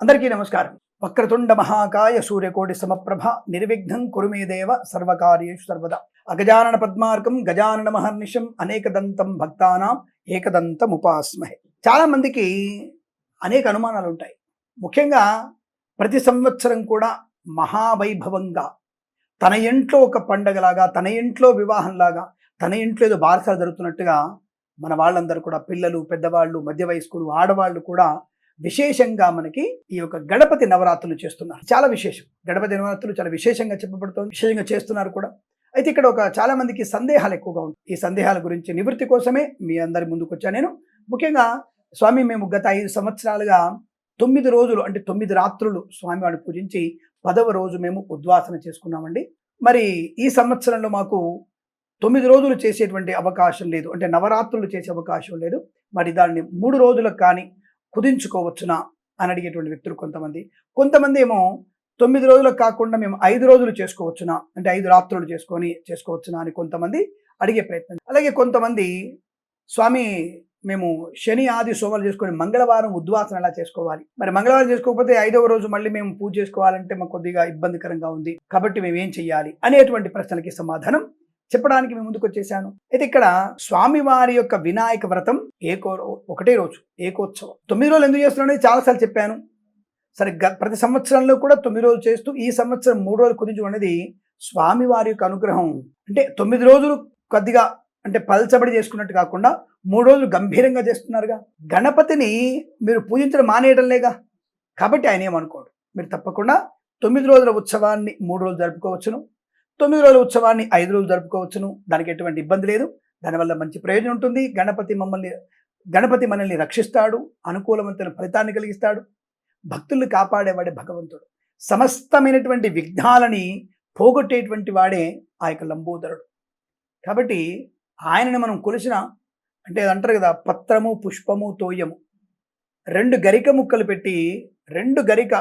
అందరికీ నమస్కారం. వక్రతుండ మహాకాయ సూర్యకోటి సమప్రభ నిర్విఘ్నం కురుమేదేవ సర్వకార్యేషు సర్వదా. అగజానన పద్మార్కం గజానన మహర్నిషం అనేకదంతం భక్తానాం ఏకదంతం ఉపాస్మహే చాలామందికి అనేక అనుమానాలు ఉంటాయి ముఖ్యంగా ప్రతి సంవత్సరం కూడా మహావైభవంగా తన ఇంట్లో ఒక పండగలాగా తన ఇంట్లో వివాహంలాగా తన ఇంట్లో ఏదో బారసాలు జరుగుతున్నట్టుగా మన వాళ్ళందరూ కూడా పిల్లలు పెద్దవాళ్ళు మధ్య వయస్కులు ఆడవాళ్ళు కూడా విశేషంగా మనకి ఈ యొక్క గణపతి నవరాత్రులు చేస్తున్నారు. చాలా విశేషం. గణపతి నవరాత్రులు చాలా విశేషంగా చెప్పబడుతుంది. విశేషంగా చేస్తున్నారు కూడా. అయితే ఇక్కడ ఒక చాలా మందికి సందేహాలు ఎక్కువగా ఉంటాయి. ఈ సందేహాల గురించి నివృత్తి కోసమే మీ అందరి ముందుకు వచ్చాను నేను. ముఖ్యంగా స్వామి మేము గత ఐదు సంవత్సరాలుగా తొమ్మిది రోజులు అంటే తొమ్మిది రాత్రులు స్వామివారిని పూజించి పదవ రోజు మేము ఉద్వాసన చేసుకున్నామండి. మరి ఈ సంవత్సరంలో మాకు తొమ్మిది రోజులు చేసేటువంటి అవకాశం లేదు. అంటే నవరాత్రులు చేసే అవకాశం లేదు. మరి దాన్ని మూడు రోజులకు కానీ కుదించుకోవచ్చునా అని అడిగేటువంటి వ్యక్తులు కొంతమంది. కొంతమంది ఏమో తొమ్మిది రోజులకు కాకుండా మేము ఐదు రోజులు చేసుకోవచ్చునా అంటే ఐదు రాత్రులు చేసుకొని చేసుకోవచ్చునా అని కొంతమంది అడిగే ప్రయత్నం. అలాగే కొంతమంది స్వామి మేము శని ఆది సోమాలు చేసుకొని మంగళవారం ఉద్వాసన ఎలా చేసుకోవాలి? మరి మంగళవారం చేసుకోకపోతే ఐదవ రోజు మళ్ళీ మేము పూజ చేసుకోవాలంటే మాకు కొద్దిగా ఇబ్బందికరంగా ఉంది. కాబట్టి మేము ఏం చెయ్యాలి అనేటువంటి ప్రశ్నలకి సమాధానం చెప్పడానికి మేము ముందుకు వచ్చేసాను అయితే ఇక్కడ స్వామివారి యొక్క వినాయక వ్రతం ఏకో ఒకటే రోజు ఏకోత్సవం. తొమ్మిది రోజులు ఎందుకు చేస్తున్నానని చాలాసార్లు చెప్పాను. సరే ప్రతి సంవత్సరంలో కూడా తొమ్మిది రోజులు చేస్తూ ఈ సంవత్సరం మూడు రోజులు కుదించడం అనేది స్వామివారి యొక్క అనుగ్రహం. అంటే తొమ్మిది రోజులు కొద్దిగా అంటే పల్చబడి చేసుకున్నట్టు కాకుండా మూడు రోజులు గంభీరంగా చేస్తున్నారుగా. గణపతిని మీరు పూజించడం మానేయడంలేగా కాబట్టి ఆయన ఏమనుకోడు. మీరు తప్పకుండా తొమ్మిది రోజుల ఉత్సవాన్ని మూడు రోజులు జరుపుకోవచ్చును. తొమ్మిది రోజుల ఉత్సవాన్ని ఐదు రోజులు జరుపుకోవచ్చును. దానికి ఎటువంటి ఇబ్బంది లేదు. దానివల్ల మంచి ప్రయోజనం ఉంటుంది. గణపతి మమ్మల్ని గణపతి మనల్ని రక్షిస్తాడు. అనుకూలవంతమైన ఫలితాన్ని కలిగిస్తాడు. భక్తుల్ని కాపాడేవాడే భగవంతుడు. సమస్తమైనటువంటి విఘ్నాలని పోగొట్టేటువంటి వాడే ఆ యొక్క లంబోదరుడు. కాబట్టి ఆయనని మనం కొలిసిన అంటే అంటారు కదా పత్రము పుష్పము తోయము. రెండు గరిక ముక్కలు పెట్టి రెండు గరిక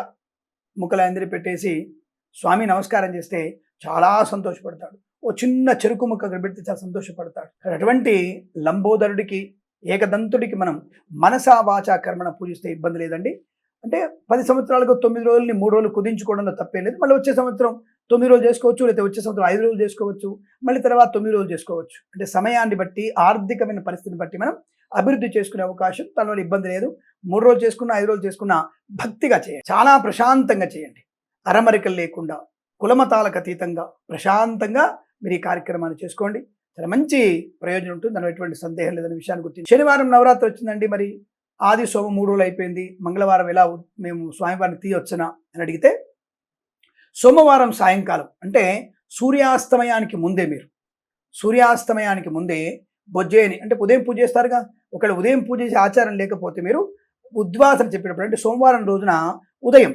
ముక్కలు అందరి పెట్టేసి స్వామి నమస్కారం చేస్తే చాలా సంతోషపడతాడు. ఓ చిన్న చెరుకు ముక్క అక్కడ పెడితే చాలా సంతోషపడతాడు. అటువంటి లంబోదరుడికి ఏకదంతుడికి మనం మనసా వాచా కర్మణ పూజిస్తే ఇబ్బంది లేదండి. అంటే పది సంవత్సరాలకు తొమ్మిది రోజులని మూడు రోజులు కుదించుకోవడంలో తప్పేం లేదు. మళ్ళీ వచ్చే సంవత్సరం తొమ్మిది రోజులు చేసుకోవచ్చు లేకపోతే వచ్చే సంవత్సరం ఐదు రోజులు చేసుకోవచ్చు మళ్ళీ తర్వాత తొమ్మిది రోజులు చేసుకోవచ్చు. అంటే సమయాన్ని బట్టి ఆర్థికమైన పరిస్థితిని బట్టి మనం అభివృద్ధి చేసుకునే అవకాశం దానివల్ల ఇబ్బంది లేదు. మూడు రోజులు చేసుకున్న ఐదు రోజులు చేసుకున్న భక్తిగా చేయండి. చాలా ప్రశాంతంగా చేయండి. అరమరికలు లేకుండా కులమతాలకు అతీతంగా ప్రశాంతంగా మీరు ఈ కార్యక్రమాన్ని చేసుకోండి. చాలా మంచి ప్రయోజనం ఉంటుంది. దానిలో ఎటువంటి సందేహం లేదనే విషయాన్ని గుర్తించి. శనివారం నవరాత్రి వచ్చిందండి మరి. ఆది సోమ మూడు రోజులు అయిపోయింది. మంగళవారం ఎలా మేము స్వామివారిని తీయొచ్చునా అని అడిగితే సోమవారం సాయంకాలం అంటే సూర్యాస్తమయానికి ముందే మీరు. సూర్యాస్తమయానికి ముందే బొజ్జేని అంటే ఉదయం పూజ చేస్తారుగా. ఒకవేళ ఉదయం పూజ చేసే ఆచారం లేకపోతే మీరు ఉద్వాసన చెప్పినప్పుడు అంటే సోమవారం రోజున ఉదయం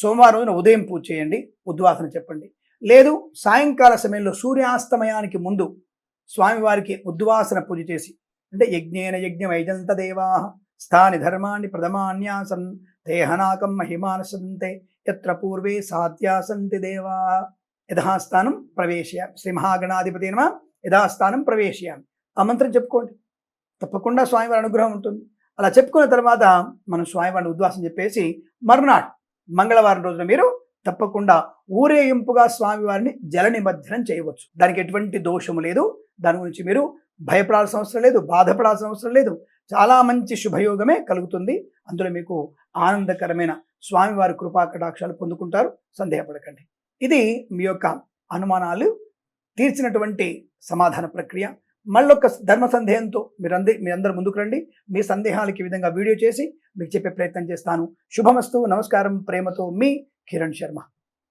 సోమవారం రోజున ఉదయం పూజ చేయండి ఉద్వాసన చెప్పండి. లేదు సాయంకాల సమయంలో సూర్యాస్తమయానికి ముందు స్వామివారికి ఉద్వాసన పూజ చేసి అంటే యజ్ఞేన యజ్ఞం ఐదంత దేవా స్థాని ధర్మాన్ని ప్రథమాన్యాసన్ దేహనాకం మహిమానసంతే ఎత్ర పూర్వే సాధ్యాసంతి దేవా. యథాస్థానం ప్రవేశయామి. శ్రీ మహాగణాధిపతి నమ. యథాస్థానం ప్రవేశయామి. ఆ మంత్రం చెప్పుకోండి. తప్పకుండా స్వామివారి అనుగ్రహం ఉంటుంది. అలా చెప్పుకున్న తర్వాత మనం స్వామివారిని ఉద్వాసం చెప్పేసి మర్నాడు మంగళవారం రోజున మీరు తప్పకుండా ఊరేగింపుగా స్వామివారిని జల నిమజ్జనం చేయవచ్చు. దానికి ఎటువంటి దోషము లేదు. దాని గురించి మీరు భయపడాల్సిన అవసరం లేదు బాధపడాల్సిన అవసరం లేదు. చాలా మంచి శుభయోగమే కలుగుతుంది. అందులో మీకు ఆనందకరమైన స్వామివారి కృపా కటాక్షాలు పొందుకుంటారు. సందేహపడకండి. ఇది మీ యొక్క అనుమానాలు తీర్చినటువంటి సమాధాన ప్రక్రియ. మళ్ళొక్క ధర్మ సందేహంతో మీరందరి మీ అందరు ముందుకు రండి. మీ సందేహాలకి విధంగా వీడియో చేసి మీకు చెప్పే ప్రయత్నం చేస్తాను. శుభమస్తు నమస్కారం ప్రేమతో మీ కిరణ్ శర్మ.